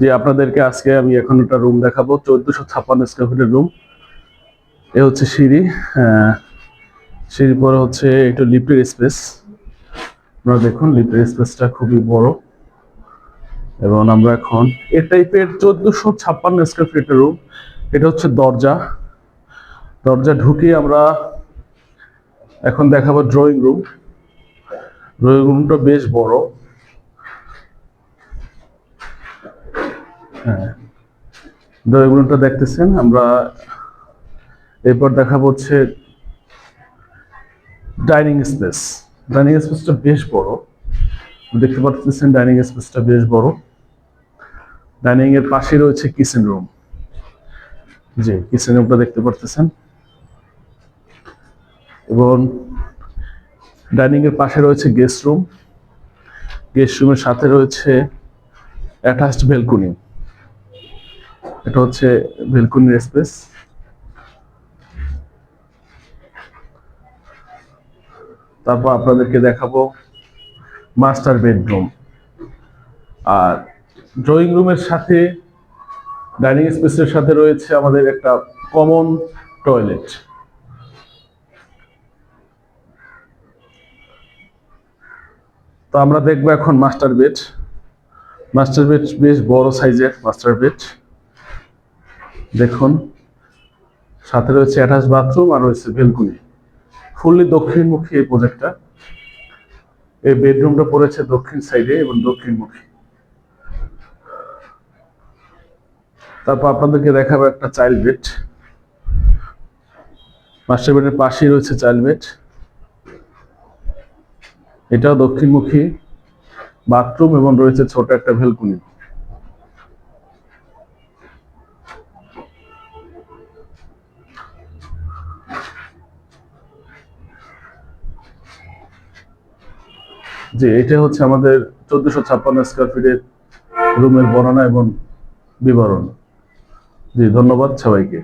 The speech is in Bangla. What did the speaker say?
যে আপনাদেরকে আজকে আমি এখন একটা রুম দেখাবো, চোদ্দশো ছাপ্পান্ন স্কোয়ার ফিটের রুম এ হচ্ছে সিঁড়ি সিঁড়ির পরে হচ্ছে একটু লিফটের স্পেস আপনারা দেখুন লিফটের স্পেসটা খুবই বড়। এবং আমরা এখন এ টাইপের চোদ্দশো ছাপ্পান্ন স্কোয়ার ফিটের রুম এটা হচ্ছে দরজা। দরজা ঢুকে আমরা এখন দেখাবো ড্রয়িং রুম ড্রয়িং রুমটা বেশ বড়। হ্যাঁ। ড্রয়িং রুমটা দেখতেছেন, আমরা এরপর দেখাবো হচ্ছে ডাইনিং স্পেস ডাইনিং স্পেসটা বেশ বড়। দেখতে পাচ্ছেন ডাইনিং স্পেসটা বেশ বড়। ডাইনিং এর পাশে রয়েছে কিচেন রুম জি কিচেন রুমটা দেখতে পারতেছেন এবং ডাইনিং এর পাশে রয়েছে গেস্ট রুম গেস্ট রুমের সাথে রয়েছে অ্যাটাচড বেলকুনি এটা হচ্ছে বেলকুনির স্পেস। তারপর আপনাদেরকে দেখাবো মাস্টার বেডরুম। আর ড্রয়িং রুমের সাথে, ডাইনিং স্পেসের সাথে রয়েছে আমাদের একটা কমন টয়লেট। তো আমরা দেখব এখন মাস্টার বেড। মাস্টার বেড বেশ বড় সাইজের মাস্টার বেড। দেখুন, সাথে রয়েছে অ্যাটাচ বাথরুম আর রয়েছে বেলকুনি ফুললি দক্ষিণমুখী এই প্রজেক্টটা এই বেডরুমটা পড়েছে দক্ষিণ সাইডে এবং দক্ষিণমুখী। তারপর আপনাদেরকে দেখাবো একটা চাইল্ড বেড মাস্টার বেডের পাশেই রয়েছে চাইল্ড বেড এটাও দক্ষিণমুখী। বাথরুম এবং রয়েছে ছোট একটা ভেলকুনি যে এটা হচ্ছে আমাদের চোদ্দশো ছাপ্পান্ন স্কোয়ার ফিটের রুমের বর্ণনা এবং বিবরণ। জি, ধন্যবাদ সবাইকে।